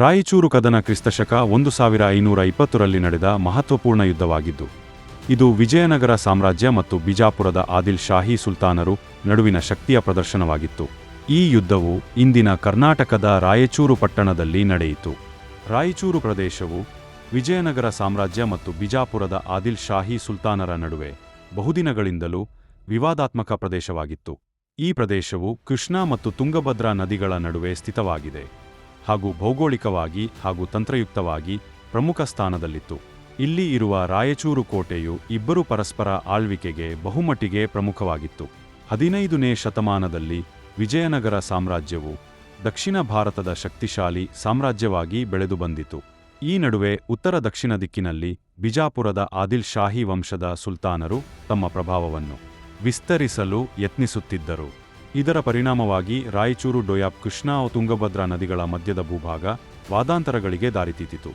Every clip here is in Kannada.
ರಾಯಚೂರು ಕದನ ಕ್ರಿಸ್ತಶಕ ಒಂದು ಸಾವಿರ ಐನೂರ ಇಪ್ಪತ್ತರಲ್ಲಿ ನಡೆದ ಮಹತ್ವಪೂರ್ಣ ಯುದ್ಧವಾಗಿದ್ದು, ಇದು ವಿಜಯನಗರ ಸಾಮ್ರಾಜ್ಯ ಮತ್ತು ಬಿಜಾಪುರದ ಆದಿಲ್ ಶಾಹಿ ಸುಲ್ತಾನರು ನಡುವಿನ ಶಕ್ತಿಯ ಪ್ರದರ್ಶನವಾಗಿತ್ತು. ಈ ಯುದ್ಧವು ಇಂದಿನ ಕರ್ನಾಟಕದ ರಾಯಚೂರು ಪಟ್ಟಣದಲ್ಲಿ ನಡೆಯಿತು. ರಾಯಚೂರು ಪ್ರದೇಶವು ವಿಜಯನಗರ ಸಾಮ್ರಾಜ್ಯ ಮತ್ತು ಬಿಜಾಪುರದ ಆದಿಲ್ ಶಾಹಿ ಸುಲ್ತಾನರ ನಡುವೆ ಬಹುದಿನಗಳಿಂದಲೂ ವಿವಾದಾತ್ಮಕ ಪ್ರದೇಶವಾಗಿತ್ತು. ಈ ಪ್ರದೇಶವು ಕೃಷ್ಣಾ ಮತ್ತು ತುಂಗಭದ್ರಾ ನದಿಗಳ ನಡುವೆ ಸ್ಥಿತವಾಗಿದೆ. ಹಾಗೂ ಭೌಗೋಳಿಕವಾಗಿ ಹಾಗೂ ತಂತ್ರಯುಕ್ತವಾಗಿ ಪ್ರಮುಖ ಸ್ಥಾನದಲ್ಲಿತ್ತು. ಇಲ್ಲಿ ಇರುವ ರಾಯಚೂರು ಕೋಟೆಯು ಇಬ್ಬರು ಪರಸ್ಪರ ಆಳ್ವಿಕೆಗೆ ಬಹುಮಟ್ಟಿಗೆ ಪ್ರಮುಖವಾಗಿತ್ತು. ಹದಿನೈದನೇ ಶತಮಾನದಲ್ಲಿ ವಿಜಯನಗರ ಸಾಮ್ರಾಜ್ಯವು ದಕ್ಷಿಣ ಭಾರತದ ಶಕ್ತಿಶಾಲಿ ಸಾಮ್ರಾಜ್ಯವಾಗಿ ಬೆಳೆದು ಬಂದಿತು. ಈ ನಡುವೆ ಉತ್ತರ ದಕ್ಷಿಣ ದಿಕ್ಕಿನಲ್ಲಿ ಬಿಜಾಪುರದ ಆದಿಲ್ ಶಾಹಿ ವಂಶದ ಸುಲ್ತಾನರು ತಮ್ಮ ಪ್ರಭಾವವನ್ನು ವಿಸ್ತರಿಸಲು ಯತ್ನಿಸುತ್ತಿದ್ದರು. ಇದರ ಪರಿಣಾಮವಾಗಿ ರಾಯಚೂರು, ಡೊಯಾಬ್, ಕೃಷ್ಣಾ ತುಂಗಭದ್ರಾ ನದಿಗಳ ಮಧ್ಯದ ಭೂಭಾಗ ವಾದಾಂತರಗಳಿಗೆ ದಾರಿತೀತಿತು.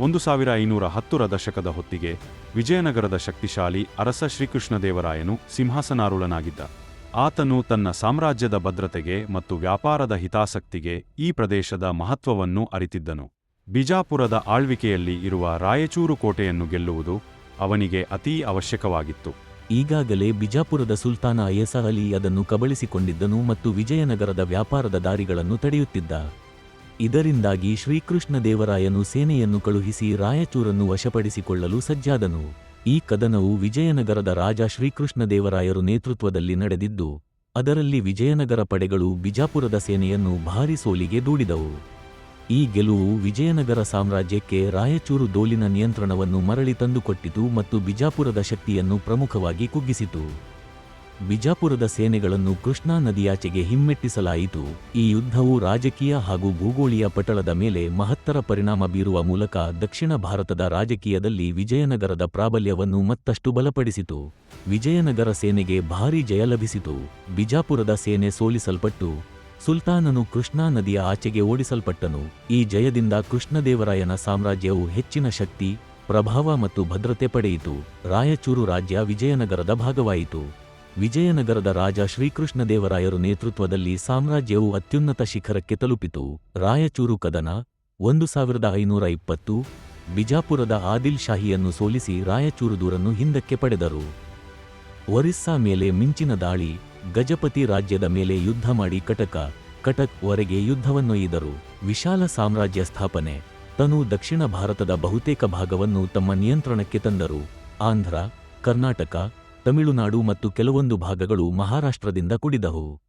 ಒಂದು ಸಾವಿರ ಐನೂರ ಹತ್ತರ ದಶಕದ ಹೊತ್ತಿಗೆ ವಿಜಯನಗರದ ಶಕ್ತಿಶಾಲಿ ಅರಸ ಶ್ರೀಕೃಷ್ಣದೇವರಾಯನು ಸಿಂಹಾಸನಾರೂಢನಾಗಿದ್ದ. ಆತನು ತನ್ನ ಸಾಮ್ರಾಜ್ಯದ ಭದ್ರತೆಗೆ ಮತ್ತು ವ್ಯಾಪಾರದ ಹಿತಾಸಕ್ತಿಗೆ ಈ ಪ್ರದೇಶದ ಮಹತ್ವವನ್ನು ಅರಿತಿದ್ದನು. ಬಿಜಾಪುರದ ಆಳ್ವಿಕೆಯಲ್ಲಿ ಇರುವ ರಾಯಚೂರು ಕೋಟೆಯನ್ನು ಗೆಲ್ಲುವುದು ಅವನಿಗೆ ಅತೀ ಅವಶ್ಯಕವಾಗಿತ್ತು. ಈಗಾಗಲೇ ಬಿಜಾಪುರದ ಸುಲ್ತಾನ ಅಯಸ ಅಲಿ ಅದನ್ನು ಕಬಳಿಸಿಕೊಂಡಿದ್ದನು ಮತ್ತು ವಿಜಯನಗರದ ವ್ಯಾಪಾರದ ದಾರಿಗಳನ್ನು ತಡೆಯುತ್ತಿದ್ದ. ಇದರಿಂದಾಗಿ ಶ್ರೀಕೃಷ್ಣದೇವರಾಯನು ಸೇನೆಯನ್ನು ಕಳುಹಿಸಿ ರಾಯಚೂರನ್ನು ವಶಪಡಿಸಿಕೊಳ್ಳಲು ಸಜ್ಜಾದನು. ಈ ಕದನವು ವಿಜಯನಗರದ ರಾಜ ಶ್ರೀಕೃಷ್ಣದೇವರಾಯರು ನೇತೃತ್ವದಲ್ಲಿ ನಡೆದಿದ್ದು, ಅದರಲ್ಲಿ ವಿಜಯನಗರ ಪಡೆಗಳು ಬಿಜಾಪುರದ ಸೇನೆಯನ್ನು ಭಾರಿ ಸೋಲಿಗೆ ದೂಡಿದವು. ಈ ಗೆಲುವು ವಿಜಯನಗರ ಸಾಮ್ರಾಜ್ಯಕ್ಕೆ ರಾಯಚೂರು ದೋಲಿನ ನಿಯಂತ್ರಣವನ್ನು ಮರಳಿ ತಂದುಕೊಟ್ಟಿತು ಮತ್ತು ಬಿಜಾಪುರದ ಶಕ್ತಿಯನ್ನು ಪ್ರಮುಖವಾಗಿ ಕುಗ್ಗಿಸಿತು. ಬಿಜಾಪುರದ ಸೇನೆಗಳನ್ನು ಕೃಷ್ಣಾ ನದಿಯಾಚೆಗೆ ಹಿಮ್ಮೆಟ್ಟಿಸಲಾಯಿತು. ಈ ಯುದ್ಧವು ರಾಜಕೀಯ ಹಾಗೂ ಭೂಗೋಳೀಯ ಪಟಳದ ಮೇಲೆ ಮಹತ್ತರ ಪರಿಣಾಮ ಬೀರುವ ಮೂಲಕ ದಕ್ಷಿಣ ಭಾರತದ ರಾಜಕೀಯದಲ್ಲಿ ವಿಜಯನಗರದ ಪ್ರಾಬಲ್ಯವನ್ನು ಮತ್ತಷ್ಟು ಬಲಪಡಿಸಿತು. ವಿಜಯನಗರ ಸೇನೆಗೆ ಭಾರೀ ಜಯ ಲಭಿಸಿತು. ಬಿಜಾಪುರದ ಸೇನೆ ಸೋಲಿಸಲ್ಪಟ್ಟು ಸುಲ್ತಾನನು ಕೃಷ್ಣಾ ನದಿಯ ಆಚೆಗೆ ಓಡಿಸಲ್ಪಟ್ಟನು. ಈ ಜಯದಿಂದ ಕೃಷ್ಣದೇವರಾಯನ ಸಾಮ್ರಾಜ್ಯವು ಹೆಚ್ಚಿನ ಶಕ್ತಿ, ಪ್ರಭಾವ ಮತ್ತು ಭದ್ರತೆ ಪಡೆಯಿತು. ರಾಯಚೂರು ರಾಜ್ಯ ವಿಜಯನಗರದ ಭಾಗವಾಯಿತು. ವಿಜಯನಗರದ ರಾಜ ಶ್ರೀಕೃಷ್ಣದೇವರಾಯರು ನೇತೃತ್ವದಲ್ಲಿ ಸಾಮ್ರಾಜ್ಯವು ಅತ್ಯುನ್ನತ ಶಿಖರಕ್ಕೆ ತಲುಪಿತು. ರಾಯಚೂರು ಕದನ, ಒಂದು ಸಾವಿರದ ಐನೂರ ಇಪ್ಪತ್ತು, ಬಿಜಾಪುರದ ಆದಿಲ್ ಶಾಹಿಯನ್ನು ಸೋಲಿಸಿ ರಾಯಚೂರು ದೂರನ್ನು ಹಿಂದಕ್ಕೆ ಪಡೆದರು. ಒರಿಸ್ಸಾ ಮೇಲೆ ಮಿಂಚಿನ ದಾಳಿ ಗಜಪತಿ ರಾಜ್ಯದ ಮೇಲೆ ಯುದ್ಧ ಮಾಡಿ ಕಟಕ, ಕಟಕ್ ವರೆಗೆ ಯುದ್ಧವನ್ನೊಯ್ದರು. ವಿಶಾಲ ಸಾಮ್ರಾಜ್ಯ ಸ್ಥಾಪನೆ. ತನು ದಕ್ಷಿಣ ಭಾರತದ ಬಹುತೇಕ ಭಾಗವನ್ನು ತಮ್ಮ ನಿಯಂತ್ರಣಕ್ಕೆ ತಂದರು. ಆಂಧ್ರ, ಕರ್ನಾಟಕ, ತಮಿಳುನಾಡು ಮತ್ತು ಕೆಲವೊಂದು ಭಾಗಗಳು ಮಹಾರಾಷ್ಟ್ರದಿಂದ ಕುಡಿದವು.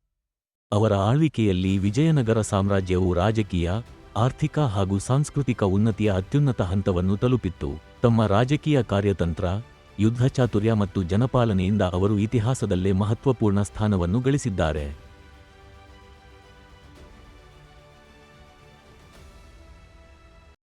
ಅವರ ಆಳ್ವಿಕೆಯಲ್ಲಿ ವಿಜಯನಗರ ಸಾಮ್ರಾಜ್ಯವು ರಾಜಕೀಯ, ಆರ್ಥಿಕ ಹಾಗೂ ಸಾಂಸ್ಕೃತಿಕ ಉನ್ನತಿಯ ಅತ್ಯುನ್ನತ ಹಂತವನ್ನು ತಲುಪಿತ್ತು. ತಮ್ಮ ರಾಜಕೀಯ ಕಾರ್ಯತಂತ್ರ ಯುದ್ಧ ಚಾತುರ್ಯ ಮತ್ತು ಜನಪಾಲನೆಯಿಂದ ಅವರು ಇತಿಹಾಸದಲ್ಲೇ ಮಹತ್ವಪೂರ್ಣ ಸ್ಥಾನವನ್ನು ಗಳಿಸಿದ್ದಾರೆ.